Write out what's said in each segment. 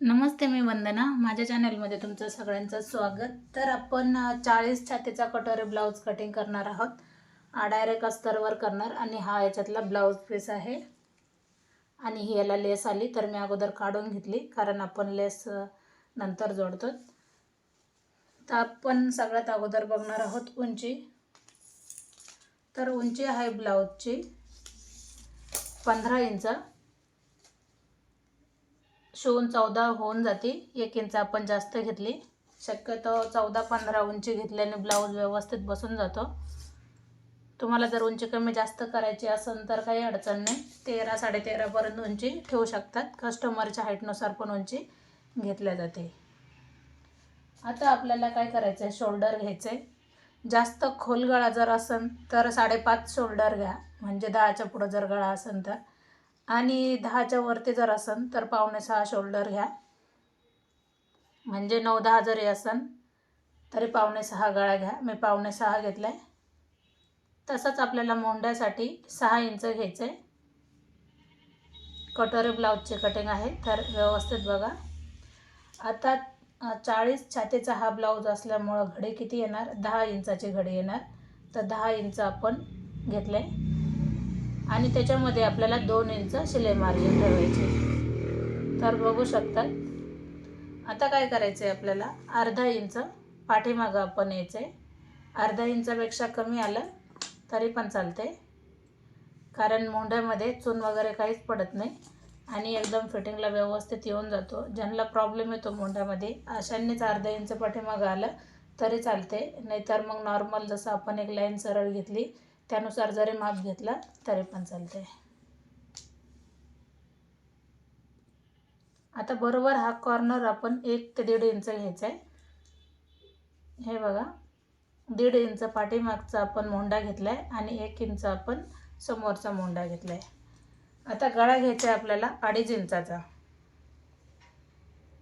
नमस्ते मी वंदना. माझ्या चॅनलमध्ये तुमचं सगळ्यांचं स्वागत. तर आपण चाळीस छातीचा कटोरे ब्लाऊज कटिंग करणार आहोत. हा डायरेक्ट अस्तरवर करणार आणि हा याच्यातला ब्लाऊज पीस आहे. आणि ही याला लेस आली तर मी अगोदर काढून घेतली कारण आपण लेस नंतर जोडतो. तर आपण सगळ्यात अगोदर बघणार आहोत उंची. तर उंची आहे ब्लाऊजची पंधरा इंच. शिवून चौदा होऊन जाते एक इंच आपण जास्त घेतली. शक्यतो चौदा पंधरा उंची घेतल्याने ब्लाऊज व्यवस्थित बसून जातो. तुम्हाला जर उंची कमी जास्त करायची असेल तर काही अडचण नाही. तेरा साडेतेरापर्यंत उंची ठेवू शकतात. कस्टमरच्या हाईटनुसार पण उंची घेतल्या जाते. आता आपल्याला काय करायचं आहे शोल्डर घ्यायचं आहे जास्त खोल गळा जर असेल तर साडेपाच शोल्डर घ्या. म्हणजे दहाच्या पुढं जर गळा असेल तर. आणि दहाच्या वरती जर असन तर पावणे सहा शोल्डर घ्या. म्हणजे नऊ दहा जरी असन तरी पावणे सहा गळा घ्या. मी पावणे सहा घेतला आहे तसंच आपल्याला मोंड्यासाठी सहा इंच घ्यायचं आहे कटोरी ब्लाऊजची कटिंग आहे तर व्यवस्थित बघा. आता चाळीस छातीचा हा ब्लाऊज असल्यामुळं घडी किती येणार? दहा इंचाची घडी येणार. तर दहा इंच आपण घेतले आणि त्याच्यामध्ये आपल्याला दोन इंच शिलाई मार्जिन ठेवायचे. तर बघू शकतात. आता काय करायचं आहे आपल्याला? अर्धा इंच पाठीमागं आपण यायचं आहे अर्धा इंचापेक्षा कमी आलं तरी पण चालते कारण मोंढ्यामध्ये चून वगैरे काहीच पडत नाही. आणि एकदम फिटिंगला व्यवस्थित येऊन जातो. ज्यांना प्रॉब्लेम येतो मोंढ्यामध्ये अशांनीच अर्धा इंच पाठीमागं आलं तरी चालते नाहीतर मग नॉर्मल जसं आपण एक लाईन सरळ घेतली त्यानुसार जरी माप घेतला तरी पण चालते आता बरोबर हा कॉर्नर आपण एक ते दीड इंच घ्यायचा आहे हे बघा दीड इंच पाठीमागचा आपण मोंडा घेतला आहे आणि एक इंच आपण समोरचा मोंडा घेतला आहे आता गळा घ्यायचा आहे आपल्याला अडीच इंचाचा.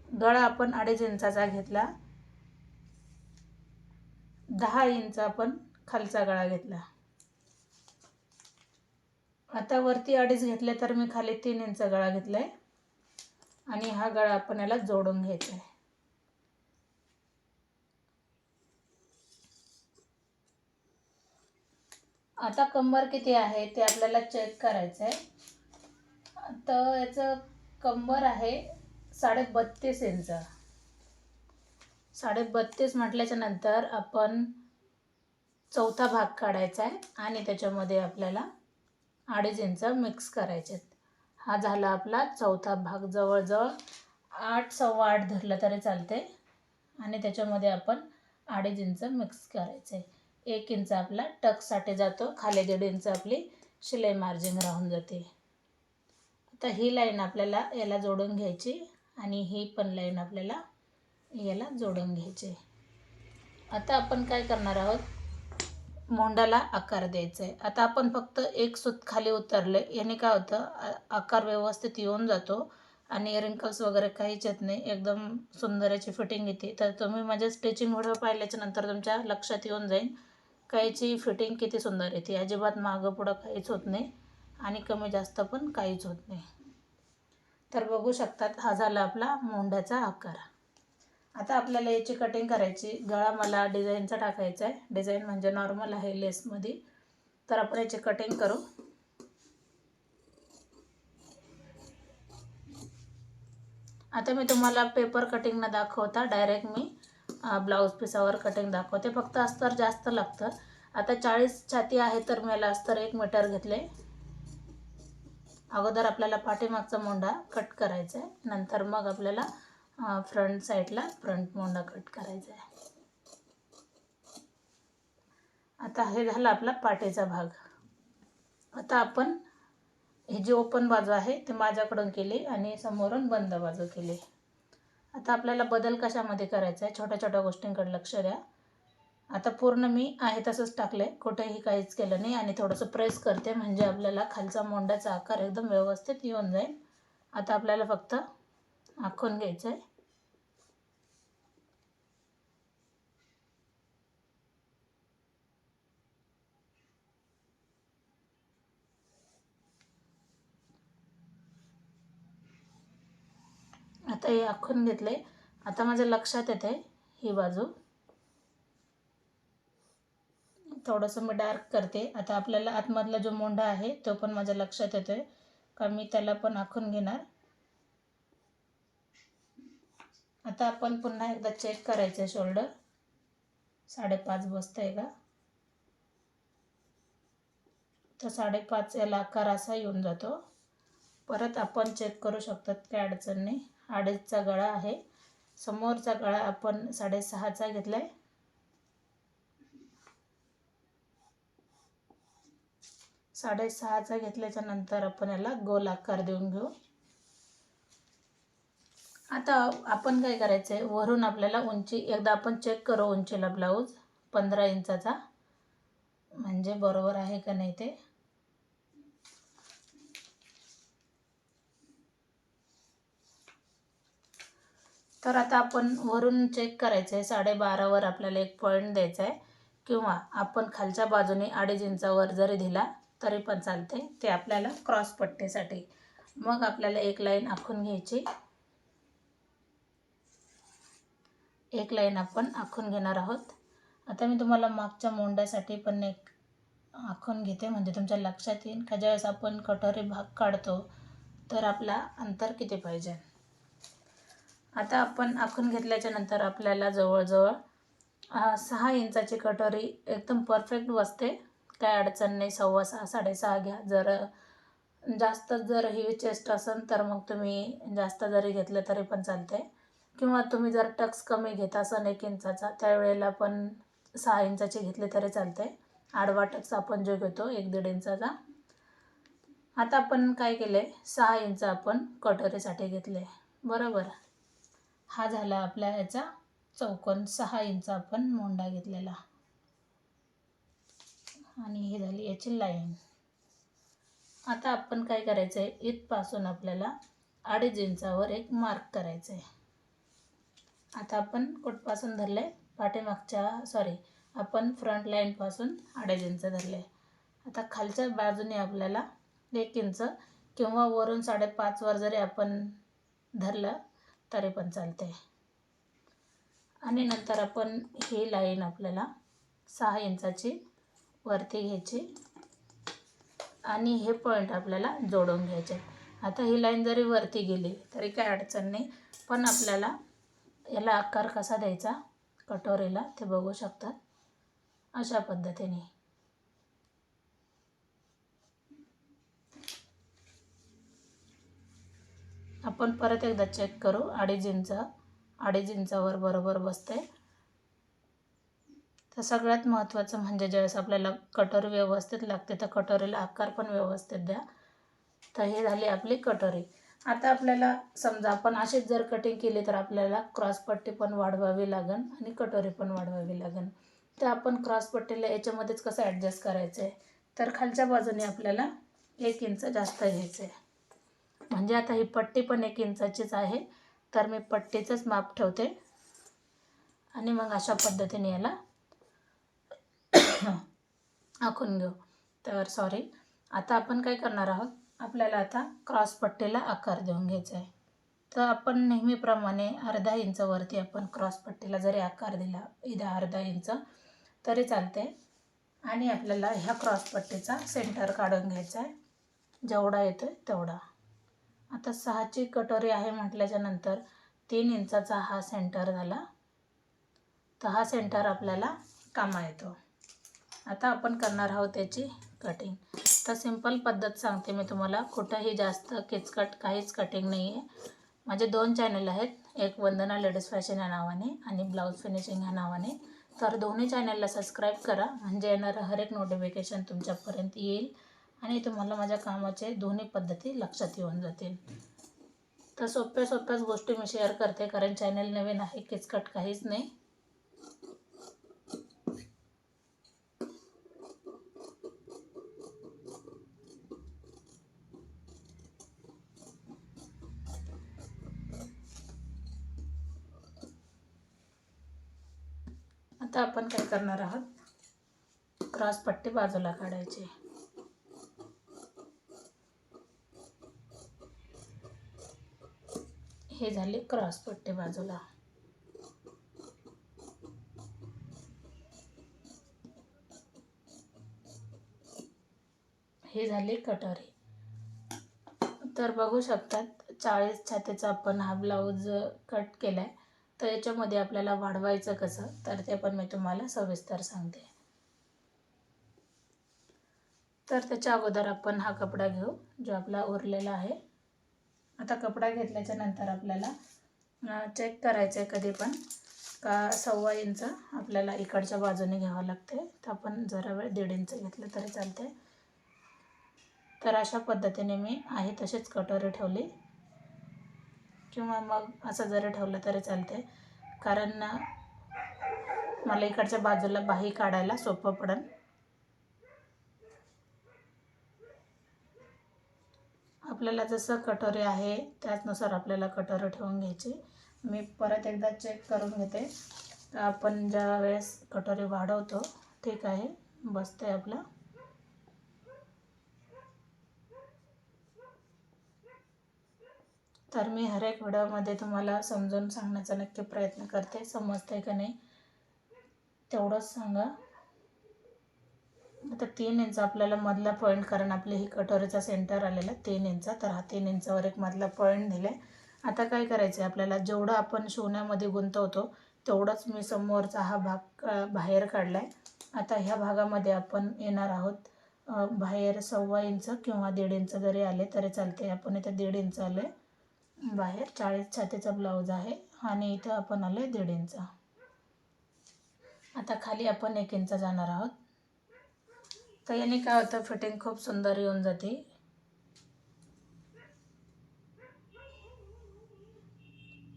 गळा आपण अडीच इंचाचा घेतला. दहा इंच आपण खालचा गळा घेतला. आता वरती अडीच घेतले तर मी खाली तीन इंच गळा घेतला आहे आणि हा गळा आपण याला जोडून घ्यायचा आहे आता कंबर किती आहे ते आपल्याला चेक करायचं आहे तर याचं कंबर आहे साडे बत्तीस इंच. साडे बत्तीस म्हटल्याच्या नंतर आपण चौथा भाग काढायचा आहे आणि त्याच्यामध्ये आपल्याला अडीच इंच मिक्स करायचे हा झाला आपला चौथा भाग. जवळजवळ आठ सव्वा आठ धरलं तरी चालते. आणि त्याच्यामध्ये आपण अडीच इंच मिक्स करायचे एक इंच आपला टकसाठी जातो. खाली दीड इंच आपली शिलाई मार्जिन राहून जाते. आता ही लाईन आपल्याला याला जोडून घ्यायची आणि ही पण लाईन आपल्याला याला जोडून घ्यायची आता आपण काय करणार आहोत? मोंडाला आकार द्यायचा आहे आता आपण फक्त एक सूत खाली उतरले याने काय होतं आकार व्यवस्थित येऊन जातो आणि रिंकल्स वगैरे काहीच येत नाही. एकदम सुंदर याची फिटिंग येते. तर तुम्ही माझ्या स्टिचिंग व्हिडिओ पाहिल्याच्या नंतर तुमच्या लक्षात येऊन जाईल काहीची फिटिंग किती सुंदर येते अजिबात मागं पुढं काहीच होत नाही आणि कमी जास्त पण काहीच होत नाही. तर बघू शकतात हा झाला आपला मोंड्याचा आकार. आता आपल्याला याची कटिंग करायची. गळा मला डिझाईनचा टाकायचा आहे. डिझाईन म्हणजे नॉर्मल आहे लेसमध्ये तर आपण याची कटिंग करू. आता मी तुम्हाला पेपर कटिंग न दाखवता डायरेक्ट मी ब्लाऊज पिसावर कटिंग दाखवते. फक्त अस्तर जास्त लागतं. आता चाळीस छाती आहे तर मी याला अस्तर एक मीटर घेतले. अगोदर आपल्याला पाठीमागचा मोंडा कट करायचा आहे. नंतर मग आपल्याला फ्रंट साईडला फ्रंट मोंडा कट करायचा आहे. आता हे झालं आपला पाटेचा भाग. आता आपण ही जी ओपन बाजू आहे ती माझ्याकडून केली आणि समोरून बंद बाजू केली. आता आपल्याला बदल कशामध्ये करायचा आहे छोट्या छोट्या गोष्टींकडे लक्ष द्या. आता पूर्ण मी आहे तसंच टाकलं आहे कुठेही काहीच केलं नाही आणि थोडंसं प्रेस करते म्हणजे आपल्याला खालचा मोंड्याचा आकार एकदम व्यवस्थित येऊन जाईल. आता आपल्याला फक्त आखून घ्यायचं आहे आता हे आखून घेतले आता माझ्या लक्षात येते ही बाजू. थोडंसं मी डार्क करते. आता आपल्याला आतमधला जो मोंढा आहे तो पण माझ्या लक्षात येतोय. का मी त्याला पण आखून घेणार? आता आपण पुन्हा एकदा चेक करायचं शोल्डर साडेपाच बसतंय का? तर साडेपाच याला आकार असा येऊन जातो. परत आपण चेक करू शकतात काय अडचण नाही. अडीचचा गळा आहे. समोरचा गळा आपण साडेसहाचा घेतला आहे साडेसहाचा घेतल्याच्या नंतर आपण याला गोल आकार देऊन घेऊ. आता आपण काय करायचं आहे वरून आपल्याला उंची एकदा आपण चेक करू उंचीला ब्लाऊज पंधरा इंचाचा. म्हणजे बरोबर आहे का नाही ते? तर आता आपण वरून चेक करायचं आहे साडेबारावर आपल्याला एक पॉईंट द्यायचा आहे किंवा आपण खालच्या बाजूने अडीच इंचावर जरी दिला तरी पण चालते. ते आपल्याला क्रॉस पट्टीसाठी. मग आपल्याला एक लाईन आखून घ्यायची. एक लाईन आपण आखून घेणार आहोत. आता मी तुम्हाला मागच्या मोंड्यासाठी पण एक आखून घेते. म्हणजे तुमच्या लक्षात येईल का? ज्यावेळेस आपण कटोरी भाग काढतो तर आपला अंतर किती पाहिजे? आता आपण आखून घेतल्याच्या नंतर आपल्याला जवळजवळ सहा इंचाची कटोरी एकदम परफेक्ट बसते. काय अडचण नाही सव्वा सहा साडेसहा घ्या. जर जास्त जर ही चेस्ट असेल तर मग तुम्ही जास्त जरी घेतलं तरी पण चालते. किंवा तुम्ही जर टक्स कमी घेत असाल एक इंचाचा त्यावेळेला पण सहा इंचाची घेतली तरी चालते. आडवा टक्स आपण जो घेतो एक दीड इंचाचा. आता आपण काय केले? सहा इंच आपण कटोरीसाठी घेतले. बरोबर? हा झाला आपल्या ह्याचा चौकोन सहा इंच आपण मोंडा घेतलेला. आणि ही झाली याची लाईन. आता आपण काय करायचं आहे इथपासून आपल्याला अडीच इंचावर एक मार्क करायचं आहे आता आपण कुठपासून धरलं आहे पाठीमागच्या सॉरी आपण फ्रंट लाईनपासून अडीच इंच धरले आता खालच्या बाजूने आपल्याला एक इंच किंवा वरून साडेपाचवर जरी आपण धरलं तरी पण चालते आणि नंतर आपण ही लाईन आपल्याला सहा इंचाची वरती घ्यायची. आणि हे पॉईंट आपल्याला जोडून घ्यायचे. आता ही लाईन जरी वरती गेली तरी काय अडचण नाही. पण आपल्याला याला आकार कसा द्यायचा? कटोरीला ते बघू शकतात. अशा पद्धतीने. आपण परत एकदा चेक करू. अडीच इंच अडीच इंचावर बरोबर बसते तर सगळ्यात महत्त्वाचं म्हणजे ज्यावेळेस आपल्याला कटोरी व्यवस्थित लागते तर कटोरीला आकार पण व्यवस्थित द्या. तर ही झाली आपली कटोरी. आता आपल्याला समजा आपण अशीच जर कटिंग केली तर आपल्याला क्रॉसपट्टी पण वाढवावी लागेल आणि कटोरी पण वाढवावी लागेल तर आपण क्रॉसपट्टीला याच्यामध्येच कसं ॲडजस्ट करायचं आहे तर खालच्या बाजूने आपल्याला एक इंच जास्त घ्यायचं आहे म्हणजे आता ही पट्टी पण एक इंचाचीच आहे. तर मी पट्टीचंच माप ठेवते. आणि मग अशा पद्धतीने याला आखून घेऊ. तर सॉरी आता आपण काय करणार आहोत? आपल्याला आता क्रॉस पट्टीला आकार देऊन घ्यायचा आहे. तर आपण नेहमीप्रमाणे अर्धा इंचवरती आपण क्रॉस पट्टीला जरी आकार दिला इथे अर्धा इंच तरी चालते. आणि आपल्याला ह्या क्रॉस पट्टीचा सेंटर काढून घ्यायचा आहे. जेवढा येतो आहे तेवढा. आता सहाची कटोरी आहे म्हटल्याच्या नंतर तीन इंचाचा हा सेंटर झाला. तर हा सेंटर आपल्याला कामा येतो आता आपण करणार आहोत त्याची कटिंग तर सिंपल पद्धत सांगते मी तुम्हाला. कुठंही जास्त किचकट काहीच कटिंग नाही आहे माझे दोन चॅनल आहेत. एक वंदना लेडीज फॅशन या नावाने आणि ब्लाऊज फिनिशिंग ह्या नावाने. तर दोन्ही चॅनलला सबस्क्राईब करा. म्हणजे येणारं हर एक नोटिफिकेशन तुमच्यापर्यंत येईल. आणि तुम्हाला माझ्या कामाचे दोन्ही पद्धती लक्षात येऊन जातील. तर सोप्या सोप्याच गोष्टी मी शेअर करते कारण चॅनल नवीन आहे किचकट काहीच नाही. आता आपण काय करणार आहोत? क्रॉस पट्टी बाजूला काढायची. हे झाले क्रॉस पट्टी बाजूला. हे झाले कटोरी. तर बघू शकतात चाळीस छातीचा आपण हा ब्लाऊज कट केला आहे तर याच्यामध्ये आपल्याला वाढवायचं कसं? तर ते पण मी तुम्हाला सविस्तर सांगते. तर त्याच्या अगोदर आपण हा कपडा घेऊ जो आपला उरलेला आहे. आता कपडा घेतल्याच्या नंतर आपल्याला चेक करायचं आहे कधी पण का सव्वा इंच आपल्याला इकडच्या बाजूने घ्यावं लागते तर आपण जरा वेळ दीड इंच घेतलं तरी चालते तर अशा पद्धतीने मी आहे तशीच कटोरी ठेवली. किंवा मग असं जरी ठेवलं तरी चालते कारण मला इकडच्या बाजूला बाही काढायला सोपं पडेल आपल्याला जसं कटोरी आहे त्याचनुसार आपल्याला कटोरी ठेवून घ्यायची. मी परत एकदा चेक करून घेते. आपण ज्या वेळेस कटोरी वाढवतो ठीक आहे. बसते आपलं. तर मी हर एक व्हिडिओमध्ये तुम्हाला समजून सांगण्याचा नक्की प्रयत्न करते. समजते का नाही तेवढंच सांगा. आता तीन इंच आपल्याला मधला पॉईंट कारण आपली ही कटोरीचा सेंटर आलेला तीन इंच तर हा तीन इंचावर एक मधला पॉईंट दिला आहे आता काय करायचं आहे आपल्याला? जेवढं आपण शिवण्यामध्ये गुंतवतो तेवढंच मी समोरचा हा भाग बाहेर काढला आहे आता ह्या भागामध्ये आपण येणार आहोत बाहेर सव्वा इंच किंवा दीड इंच जरी आले तरी चालते आपण इथे दीड इंच आलो आहे बाहेर चाळीस छातीचा ब्लाऊज आहे आणि इथं आपण आलो आहे दीड इंच आता खाली आपण एक इंच जाणार आहोत. तर याने काय होतं फिटिंग खूप सुंदर येऊन जाते.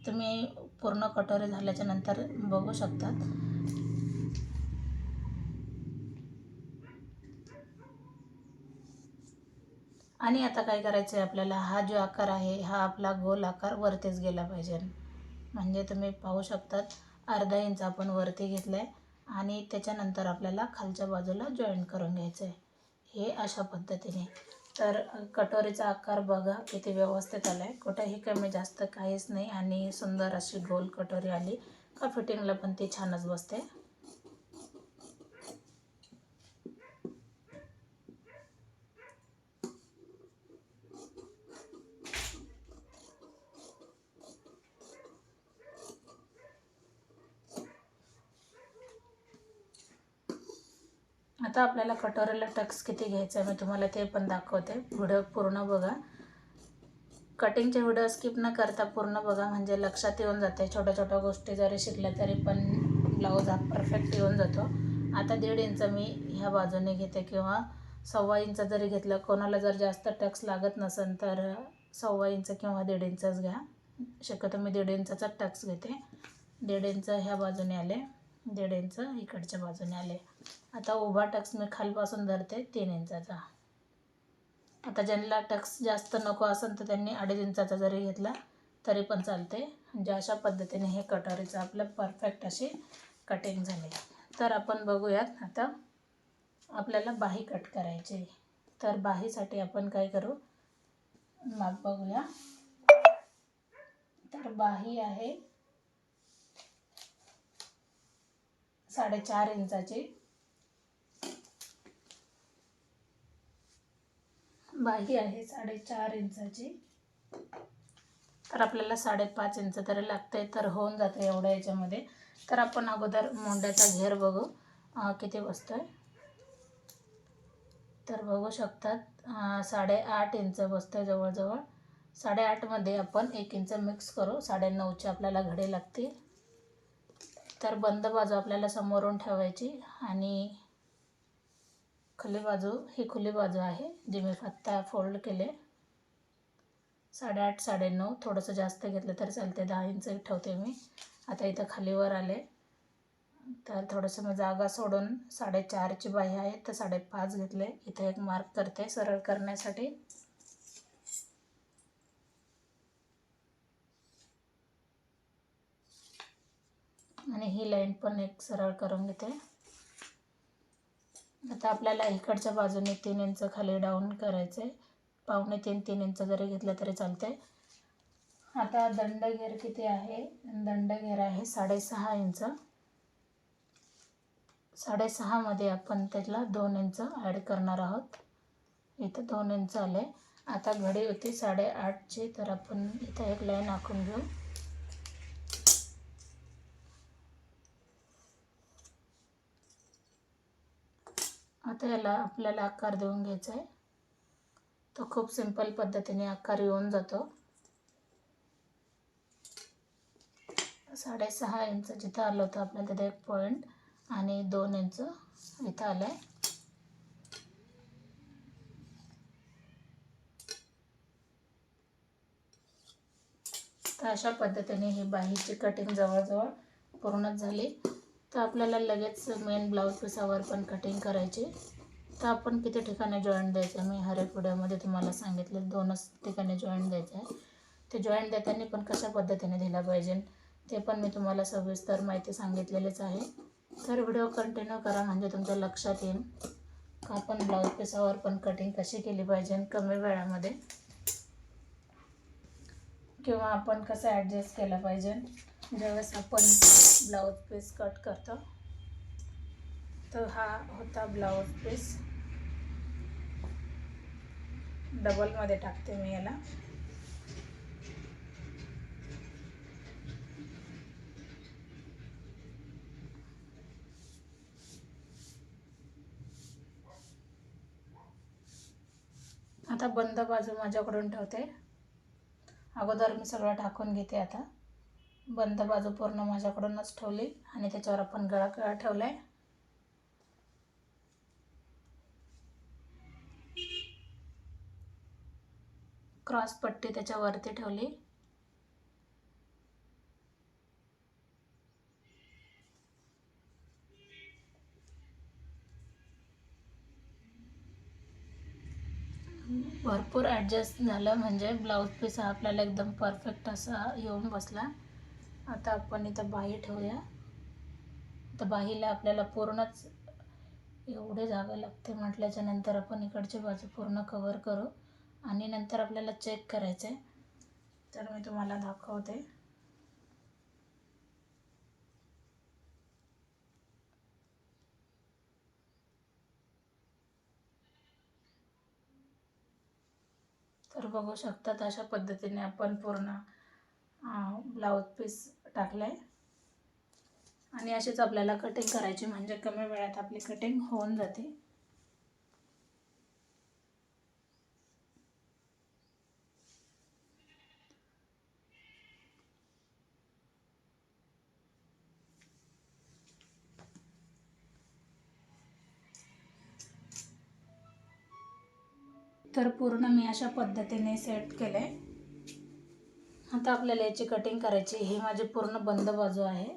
तुम्ही पूर्ण कटोरी झाल्याच्यानंतर बघू शकतात. आणि आता काय करायचं आहे आपल्याला? हा जो आकार आहे हा आपला गोल आकार वरतीच गेला पाहिजे. म्हणजे तुम्ही पाहू शकतात अर्धा इंच आपण वरती घेतलाय. आहे आणि त्याच्यानंतर आपल्याला खालच्या बाजूला जॉईन करून घ्यायचं आहे हे अशा पद्धतीने. तर कटोरीचा आकार बघा किती व्यवस्थित आला आहे कुठेही कमी जास्त काहीच नाही आणि सुंदर अशी गोल कटोरी आली का फिटिंगला पण ती छानच बसते. आता आपल्याला कटोरीला टक्स किती घ्यायचं आहे मी तुम्हाला ते पण दाखवते. व्हिडिओ पूर्ण बघा. कटिंगचे व्हिडिओ स्किप न करता पूर्ण बघा म्हणजे लक्षात येऊन जाते. छोट्या छोट्या गोष्टी जरी शिकल्या तरी पण ब्लाऊज हा परफेक्ट येऊन जातो. आता दीड इंच मी ह्या बाजूने घेते किंवा सव्वा इंच जरी घेतलं कोणाला जर जास्त टक्स लागत नसेल तर सव्वा इंच किंवा दीड इंचच घ्या. शक्यतो मी दीड इंचाचा टक्स घेते. दीड इंच ह्या बाजूने आले. दीड इंच इकडच्या बाजूने आले. आता उभा टक्स मी खालपासून धरते तीन इंचाचा. आता ज्यांना टक्स जास्त नको असेल तर त्यांनी अडीच इंचाचा जरी घेतला तरी पण चालते. म्हणजे अशा पद्धतीने हे कटोरीचं आपलं परफेक्ट अशी कटिंग झाली. तर आपण बघूयात आता आपल्याला बाही कट करायची. तर बाहीसाठी आपण काय करू? माग बघूया. तर बाही आहे साडेचार इंचाची. बाही आहे साडेचार इंचाची. तर आपल्याला साडेपाच इंच तरी लागते तर होऊन जाते एवढ्या याच्यामध्ये. तर आपण अगोदर मोंड्याचा घेर बघू किती बसतो आहे तर बघू शकतात साडेआठ इंच बसतोय आहे जवळजवळ. साडेआठमध्ये आपण एक इंच मिक्स करू साडेनऊचे आपल्याला घडे लागतील. तर बंद बाजू आपल्याला समोरून ठेवायची आणि खुली बाजू ही खुली बाजू आहे जी मी फक्त फोल्ड केले. साडेआठ साडेनऊ थोडंसं जास्त घेतलं तर चालते दहा इंच ठेवते मी. आता इथं खालीवर आले. तर थोडंसं मी जागा सोडून साडेचारची बाही आहे तर साडेपाच घेतले. इथं एक मार्क करते सरळ करण्यासाठी. आणि ही लाईन पण एक सरळ करून घेते. आता आपल्याला इकडच्या बाजूने तीन इंच खाली डाऊन करायचं. आहे पावणे तीन तीन इंच जरी घेतलं तरी चालतं. आहे आता दंडघेर किती आहे? दंडघेर आहे साडेसहा इंच. साडेसहामध्ये आपण त्याला दोन इंच ॲड करणार आहोत. इथं दोन इंच आले. आता घडी होती साडेआठची तर आपण इथं एक लाईन आखून घेऊ. आता याला आपल्याला आकार देऊन घ्यायचा आहे. तो खूप सिंपल पद्धतीने आकार येऊन जातो. साडेसहा इंच जिथं आलं होतं आपल्याला तिथे एक पॉईंट आणि दोन इंच इथं आलं आहे तर अशा पद्धतीने ही बाहीची कटिंग जवळजवळ पूर्णच झाली. तर आपल्याला लगेच मेन ब्लाऊज पिसावर पण कटिंग करायची. तर आपण किती ठिकाणी जॉईंट द्यायचं मी हरेक व्हिडिओमध्ये तुम्हाला सांगितले दोनच ठिकाणी जॉईंट द्यायचं आहे. ते जॉईंट देताना पण कशा पद्धतीने दिला पाहिजे? ते पण मी तुम्हाला सविस्तर माहिती सांगितलेलीच आहे. तर व्हिडिओ कंटिन्यू करा म्हणजे तुमच्या लक्षात येईल. का आपण ब्लाऊज पिसावर पण कटिंग कशी केली पाहिजे कमी वेळामध्ये? किंवा आपण कसं ॲडजस्ट केलं पाहिजे? ज्यावेळेस आपण ब्लाऊज पीस कट करतो. तर हा होता ब्लाऊज पीस. डबलमध्ये टाकते मी याला. आता बंद बाजू माझ्याकडून ठेवते. अगोदर मी सगळं टाकून घेते आता. बंद बाजू पूर्ण माझ्याकडूनच ठेवली आणि त्याच्यावर आपण गळा गळा ठेवला आहे क्रॉस पट्टी त्याच्यावरती ठेवली. भरपूर ॲडजस्ट झालं म्हणजे ब्लाऊज पीस हा आपल्याला एकदम परफेक्ट असा येऊन बसला. आता आपण इथं बाही ठेवूया. तर बाहीला आपल्याला पूर्णच एवढे जागा लागते म्हटल्याच्या नंतर आपण इकडची बाजू पूर्ण कवर करू. आणि नंतर आपल्याला चेक करायचं आहे तर मी तुम्हाला दाखवते. तर बघू शकतात अशा पद्धतीने आपण पूर्ण ब्लाऊज पीस टाकला आहे आणि अशीच आपल्याला कटिंग करायची म्हणजे कमी वेळात आपली कटिंग होऊन जाते. तर पूर्ण मी अशा पद्धतीने सेट केले आता आपल्याला याची कटिंग करायची ही माझी पूर्ण बंद बाजू आहे.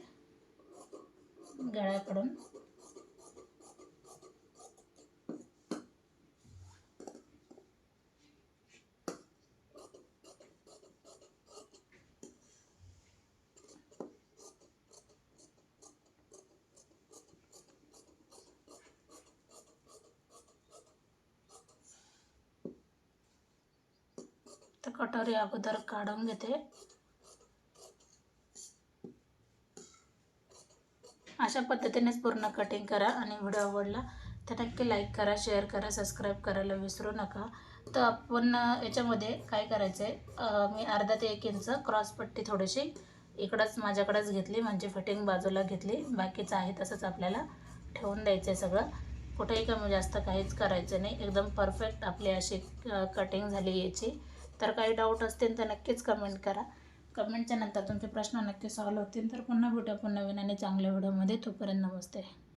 गळ्याकडून. तर अगोदर काढून घेते. अशा पद्धतीनेच पूर्ण कटिंग करा आणि व्हिडिओ आवडला तर नक्की लाईक करा शेअर करा सबस्क्राईब करायला विसरू नका. तर आपण याच्यामध्ये काय करायचं आहे मी अर्धा ते एक इंच क्रॉसपट्टी थोडीशी इकडंच माझ्याकडंच घेतली म्हणजे फिटिंग बाजूला घेतली. बाकीचं आहे तसंच आपल्याला ठेवून द्यायचं आहे सगळं. कुठेही कमी जास्त काहीच करायचं नाही. एकदम परफेक्ट आपली अशी कटिंग झाली याची. तर काही डाऊट असतील तर नक्कीच कमेंट करा. कमेंटच्या नंतर तुमचे प्रश्न नक्की सॉल्व्ह होतील. तर पुन्हा भेटू आपण नवीन आणि चांगल्या व्हिडिओमध्ये तोपर्यंत नमस्ते.